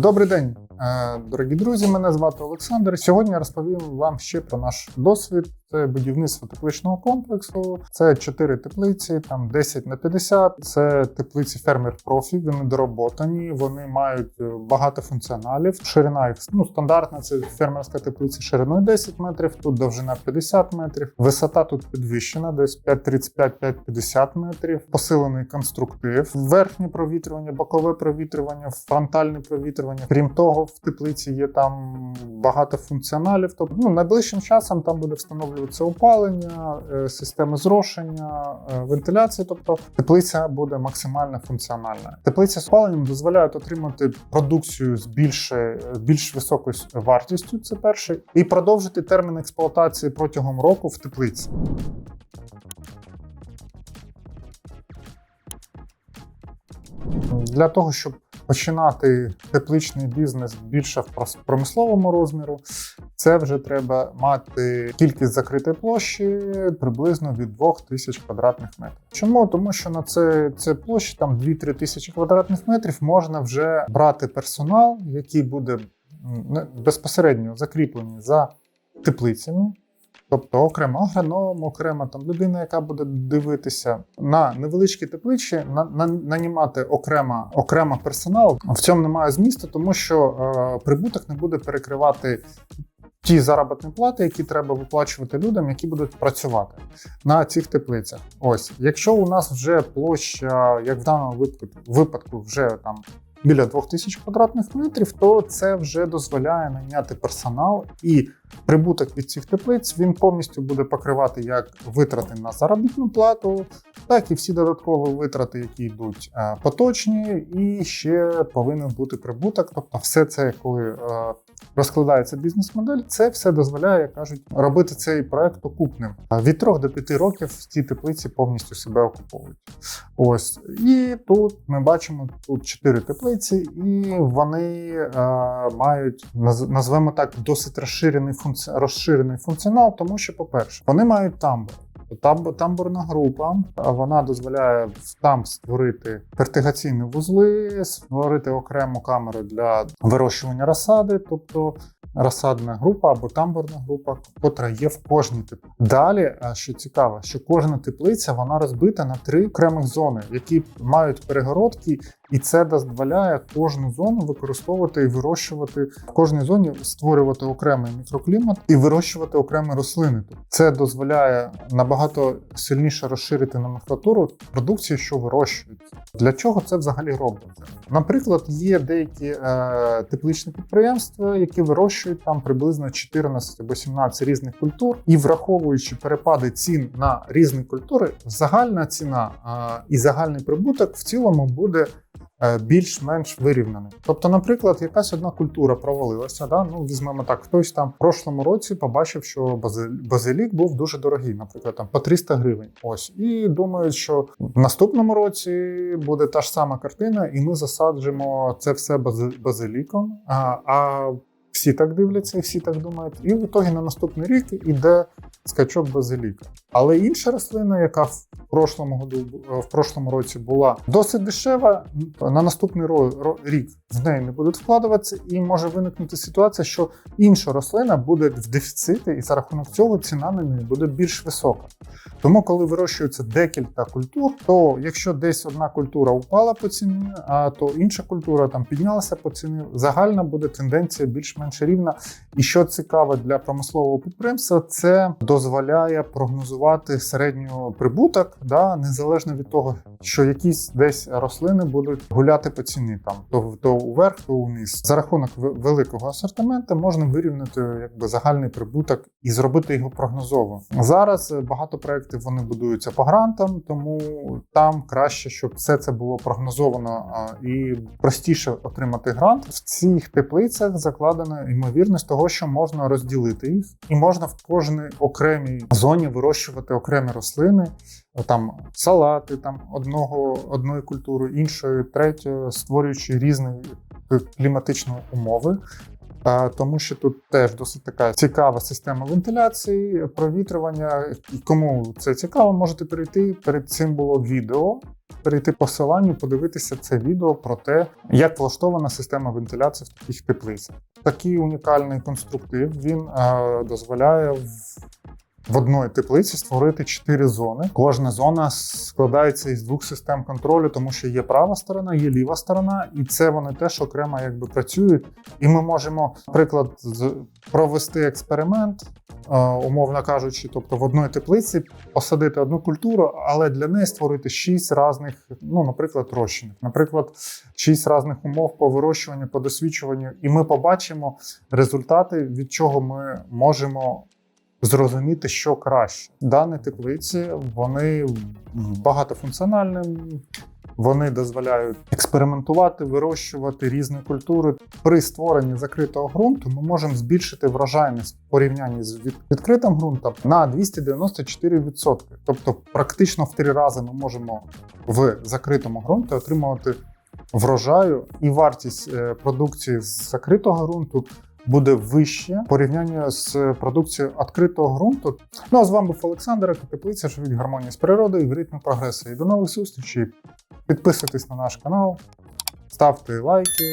Добрий день, е, дорогі друзі. Мене звати Олександр. Сьогодні розповім вам ще про наш досвід. Це будівництво тепличного комплексу. Це чотири теплиці, там 10 на 50. Це теплиці фермер профі. Вони дороботані. Вони мають е, багато функціоналів. Ширина їх ну стандартна. Це фермерська теплиця шириною 10 метрів. Тут довжина 50 метрів. Висота тут підвищена, десь 5,35-5,50 метрів. Посилений конструктив, верхнє провітрювання, бокове провітрювання, фронтальне провітрювання. Крім того, в теплиці є там багато функціоналів. Тобто, ну найближчим часом там буде встановлюватися опалення, е, системи зрошення, е, вентиляції. Тобто теплиця буде максимально функціональна. Теплиця з опаленням дозволяють отримати продукцію з більше більш високою вартістю. Це перше, і продовжити термін експлуатації протягом року в теплиці. Для того, щоб починати тепличний бізнес більше в промисловому розміру, це вже треба мати кількість закритої площі приблизно від 2000 квадратних метрів. Чому? Тому що на це, це площі там 2-3 тисячі квадратних метрів можна вже брати персонал, який буде безпосередньо закріплений за теплицями. Тобто окремо агроном, окремо там людина, яка буде дивитися на невеличкі тепличі, на, на нанімати окремо, окремо персонал. В цьому немає змісту, тому що е, прибуток не буде перекривати ті заробітні плати, які треба виплачувати людям, які будуть працювати на цих теплицях. Ось, якщо у нас вже площа, як в даному випадку, вже там. Біля 2000 квадратних метрів, то це вже дозволяє найняти персонал, і прибуток від цих теплиць він повністю буде покривати як витрати на заробітну плату, так і всі додаткові витрати, які йдуть е, поточні, і ще повинен бути прибуток. Тобто, все це, коли е, розкладається бізнес-модель, це все дозволяє, як кажуть, робити цей проект окупним. Від 3 до 5 років ці теплиці повністю себе окуповують. Ось і тут ми бачимо тут 4 теплиці, і вони е, мають наз- назвемо так досить розширений функці... розширений функціонал, тому що, по-перше, вони мають тамбур. Таб- Тамбурна група вона дозволяє там створити фертигаційні вузли, створити окрему камеру для вирощування розсади, тобто розсадна група або тамбурна група, котра є в кожній тип. Далі, що цікаво, що кожна теплиця вона розбита на три окремих зони, які мають перегородки, і це дозволяє кожну зону використовувати і вирощувати в кожній зоні створювати окремий мікроклімат і вирощувати окремі рослини. Це дозволяє набагато сильніше розширити номенклатуру продукції, що вирощується. Для чого це взагалі робиться? Наприклад, є деякі е, тепличні підприємства, які вирощують там приблизно 14 або 17 різних культур, і враховуючи перепади цін на різні культури, загальна ціна і загальний прибуток в цілому буде е, більш-менш вирівняний. Тобто, наприклад, якась одна культура провалилася. Да? Ну, візьмемо так, хтось там в прошлому році побачив, що бази- базилік був дуже дорогий, наприклад, там по 300 гривень. Ось і думають, що в наступному році буде та ж сама картина, і ми засаджимо це все бази- базиліком. А, а всі так дивляться, всі так думають. І в ітогі на наступний рік іде скачок базиліка. Але інша рослина, яка в прошлому году в прошлому році була досить дешева, на наступний рік в неї не будуть вкладатися, і може виникнути ситуація, що інша рослина буде в дефіциті, і за рахунок цього ціна на неї буде більш висока. Тому, коли вирощується декілька культур, то якщо десь одна культура упала по ціні, а то інша культура там піднялася по ціні, загальна буде тенденція більш-менш рівна. І що цікаво для промислового підприємства, це дозволяє прогнозувати середнього прибуток, да, незалежно від того, що якісь десь рослини будуть гуляти по ціні, там то, то вверх, то униз. За рахунок ве- великого асортименту можна вирівняти якби загальний прибуток і зробити його прогнозово. Зараз е, багато проєктів вони будуються по грантам, тому там краще, щоб все це було прогнозовано і простіше отримати грант. В цих теплицях закладена ймовірність того, що можна розділити їх, і можна в кожній окремій зоні вирощувати окремі рослини. Там салати там одного одної культури, іншої, третьої, створюючи різні кліматичні умови. Тому що тут теж досить така цікава система вентиляції, провітрювання. Кому це цікаво, можете перейти. Перед цим було відео. Перейти посиланню, подивитися це відео про те, як влаштована система вентиляції в таких теплицях. Такий унікальний конструктив він е, дозволяє в, одної теплиці створити чотири зони. Кожна зона складається із двох систем контролю, тому що є права сторона, є ліва сторона, і це вони теж окремо якби працюють. І ми можемо, наприклад, провести експеримент, е, умовно кажучи, тобто в одної теплиці посадити одну культуру, але для неї створити шість різних, ну, наприклад, розчинів, наприклад, шість різних умов по вирощуванню, по досвідчуванню, і ми побачимо результати, від чого ми можемо. Зрозуміти, що краще. Дані теплиці вони багатофункціональні, вони дозволяють експериментувати, вирощувати різні культури. При створенні закритого ґрунту ми можемо збільшити врожайність в порівнянні з відкритим ґрунтом на 294%. Тобто, практично в три рази ми можемо в закритому ґрунті отримувати врожаю, і вартість е, продукції з закритого ґрунту буде вище порівняння з продукцією відкритого ґрунту. Ну а з вами був Олександр, теплиця живіть гармонії з природою в ритмі прогресу. І до нових зустрічей. Підписуйтесь на наш канал, ставте лайки.